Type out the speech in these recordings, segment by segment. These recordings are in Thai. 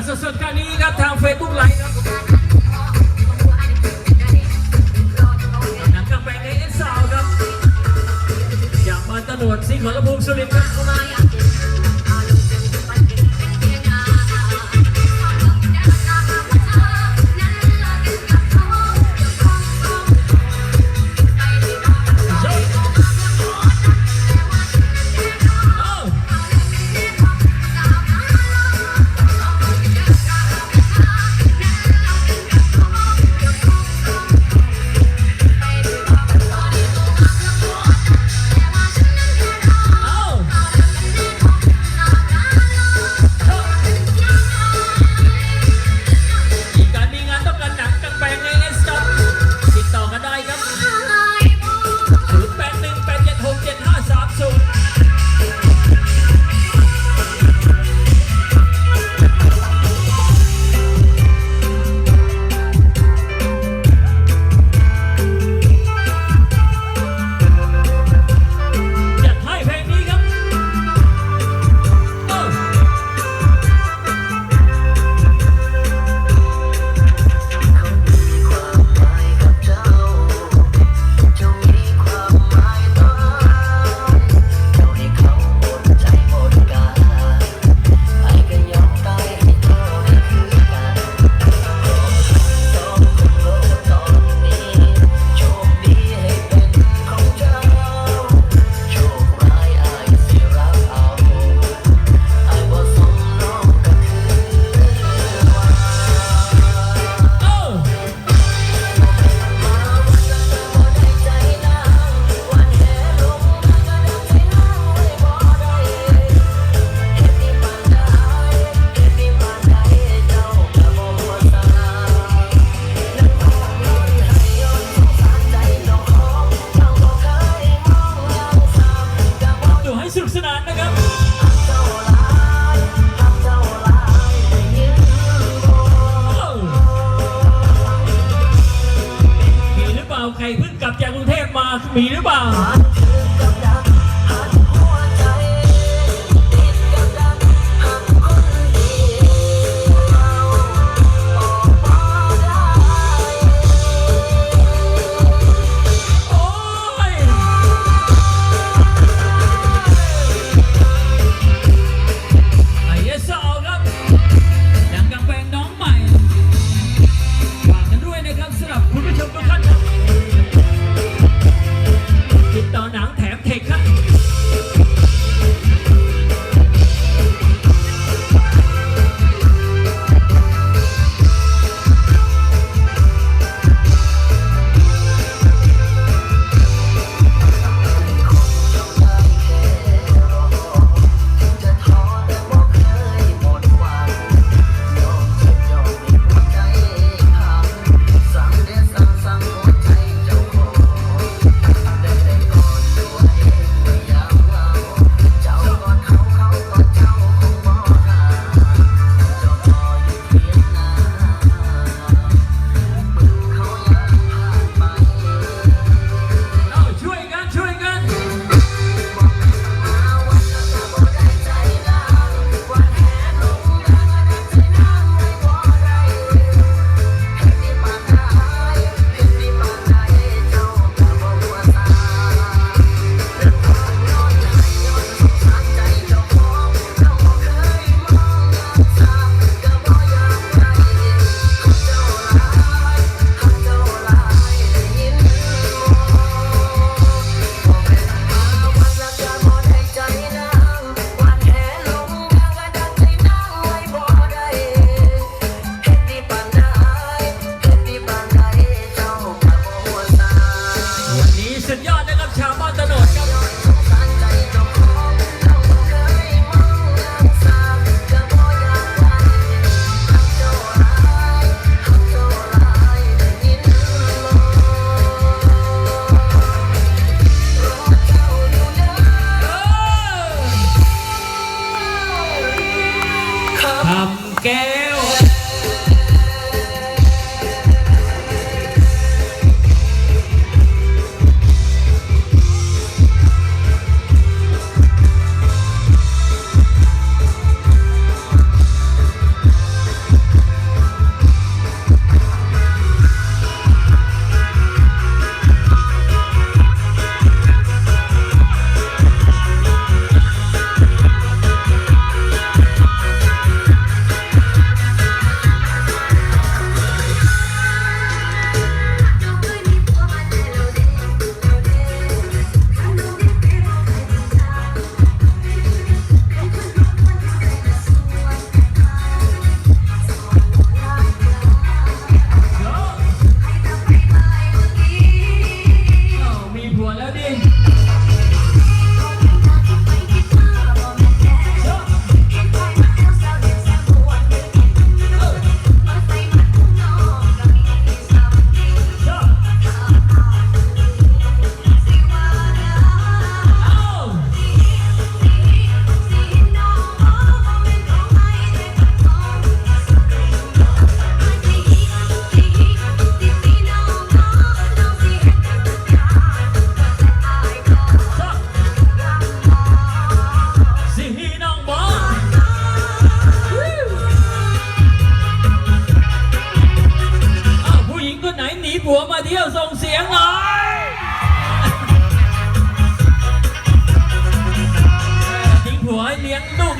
Esos son canigas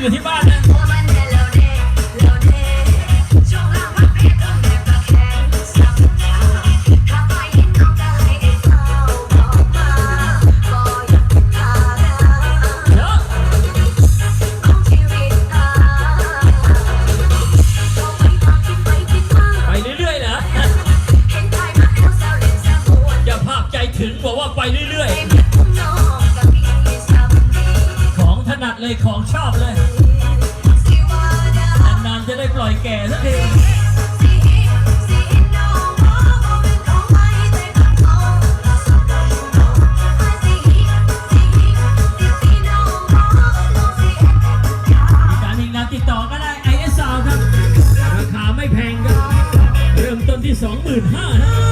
อยู่ 25,000นะ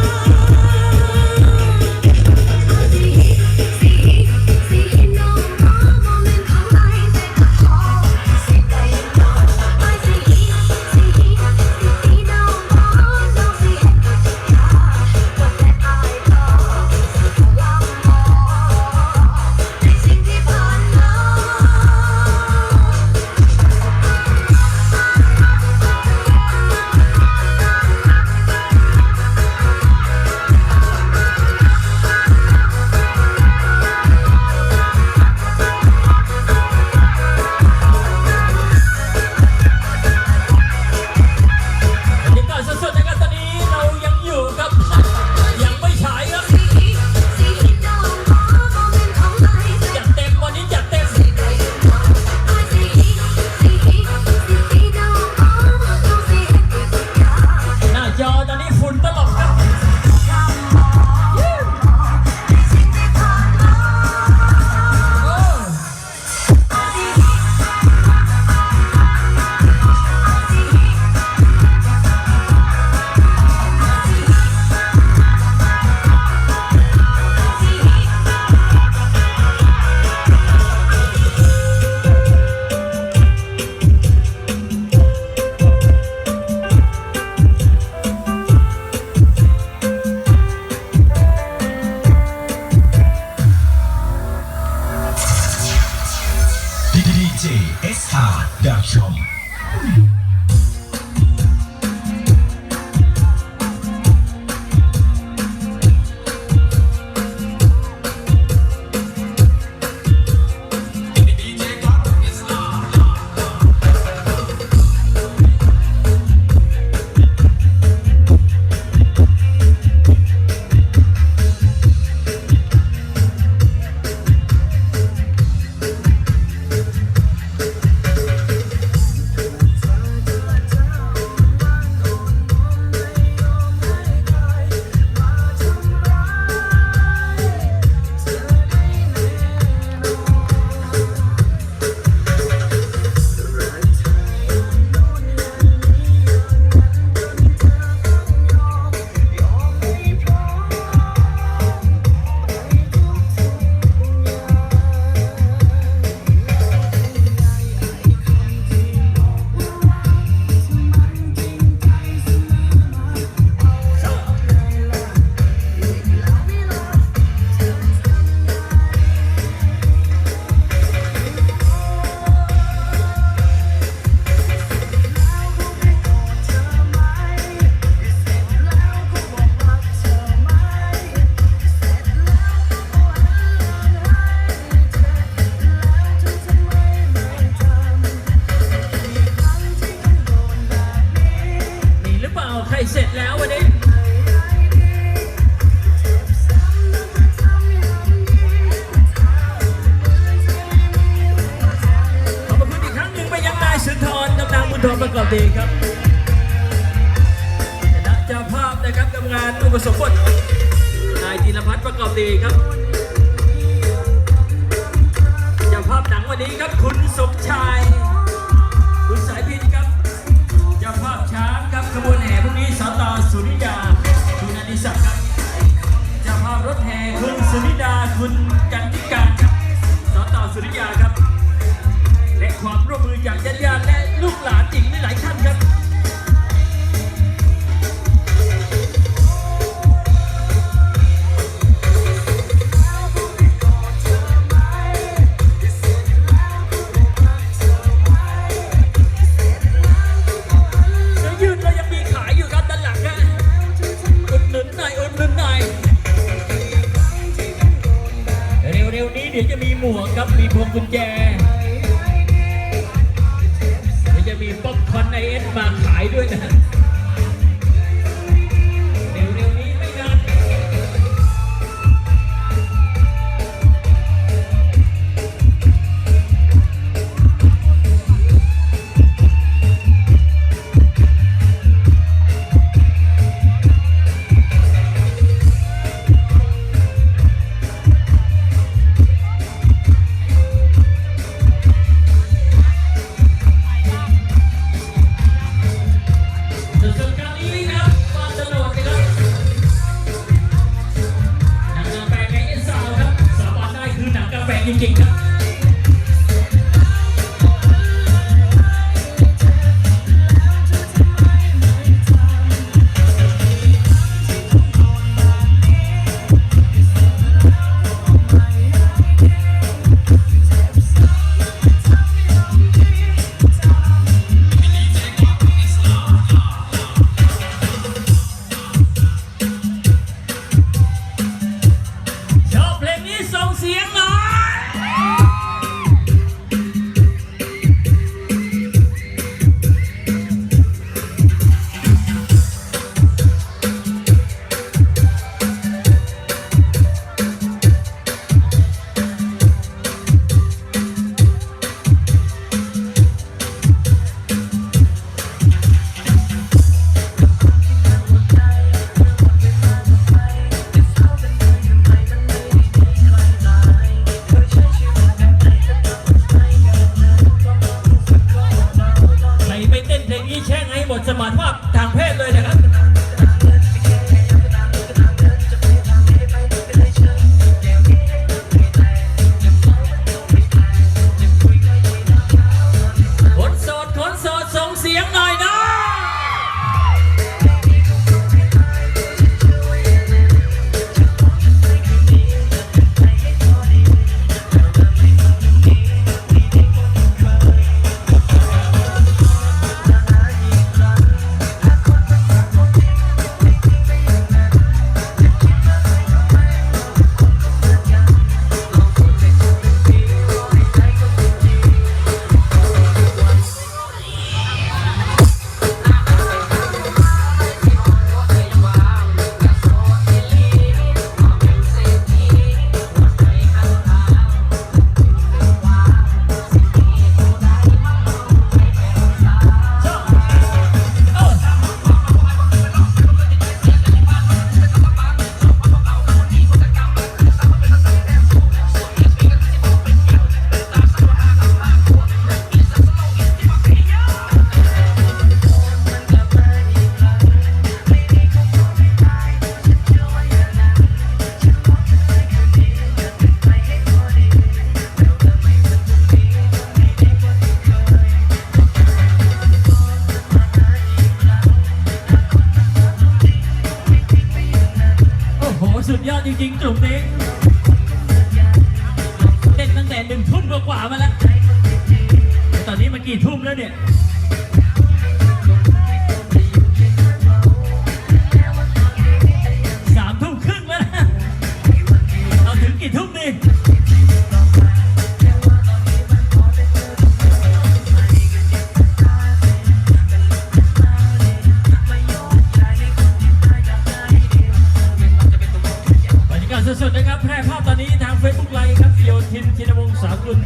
สุดนะครับ แพร่ภาพตอนนี้ทางเฟซบุ๊กไลฟ์ครับเดียวทินชินวงสามกุล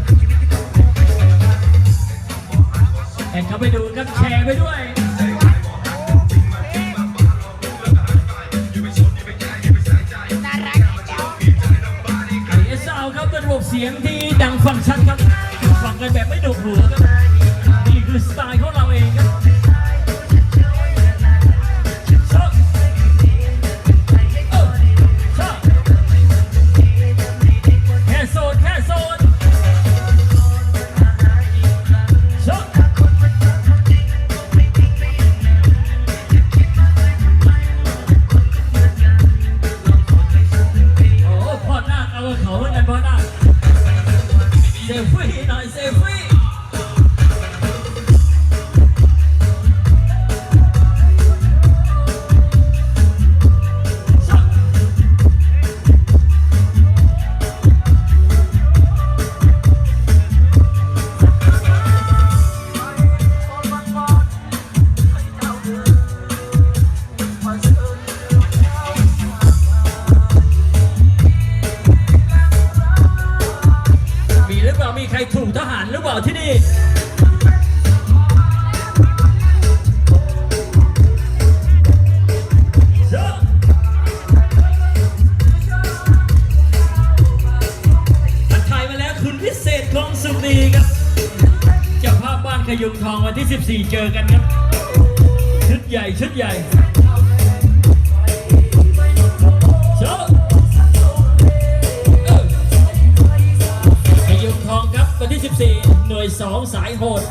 แอดเข้าไปดูครับแชร์ไปด้วยเอสเอาครับเป็นระบบเสียงที่ดังฟังชัดครับ ฟังกันแบบไม่ดุหูครับ ยสองสายโหด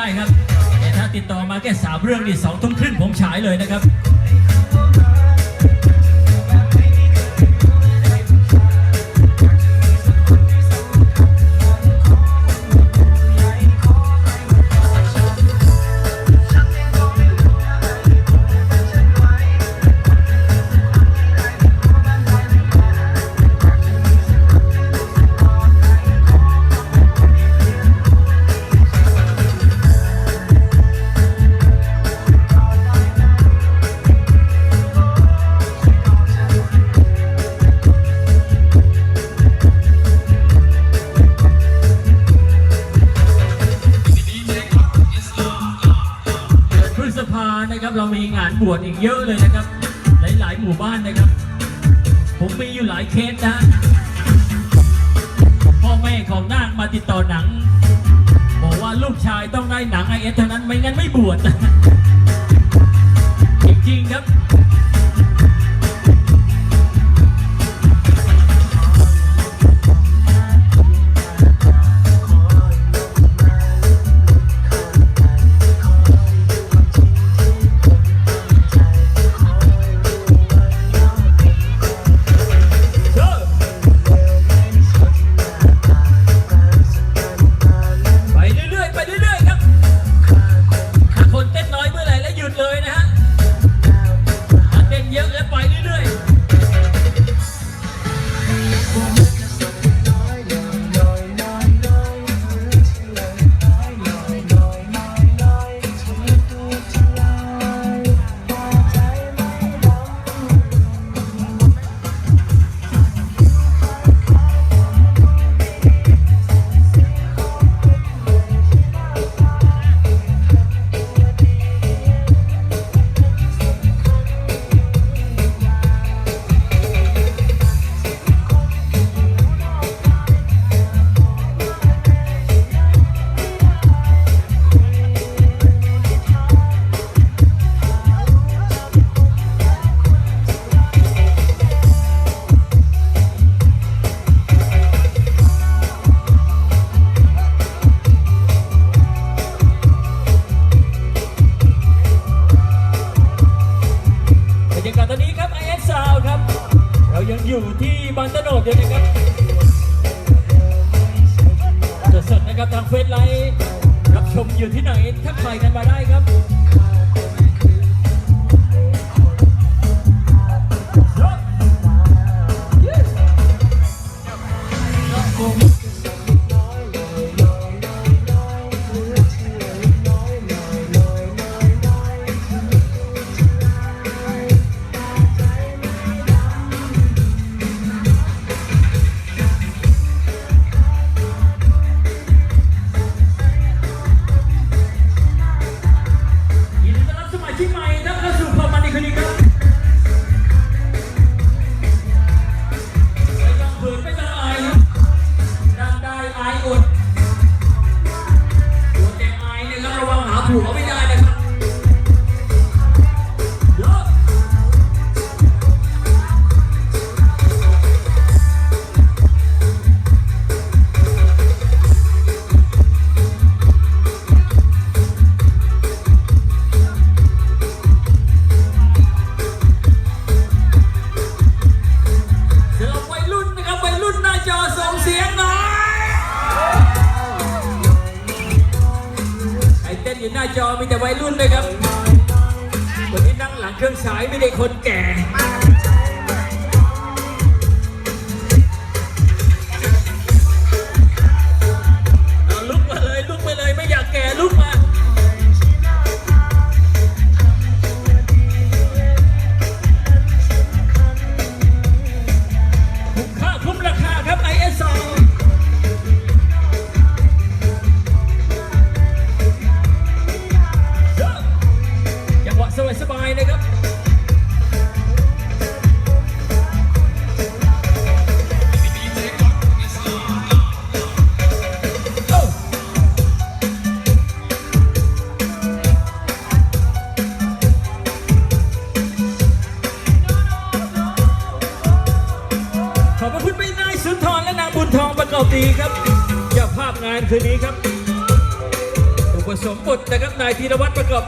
ได้ครับ ถ้าติดต่อมาแค่สามเรื่องนี่สองทุ่มครึ่งผมฉายเลยนะครับ เยอะเลยนะครับ หลายหลายหมู่บ้านนะครับ ผมมีอยู่หลายเคสนะ พ่อแม่ของนาคมาติดต่อหนัง บอกว่าลูกชายต้องได้หนังไอเอสเท่านั้นไม่งั้นไม่บวชจริงๆครับ ถ้าต่อยกันมาได้ครับ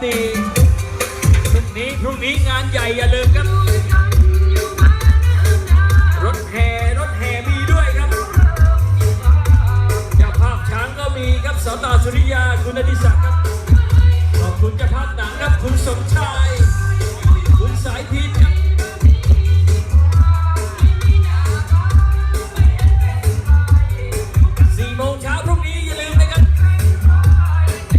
You.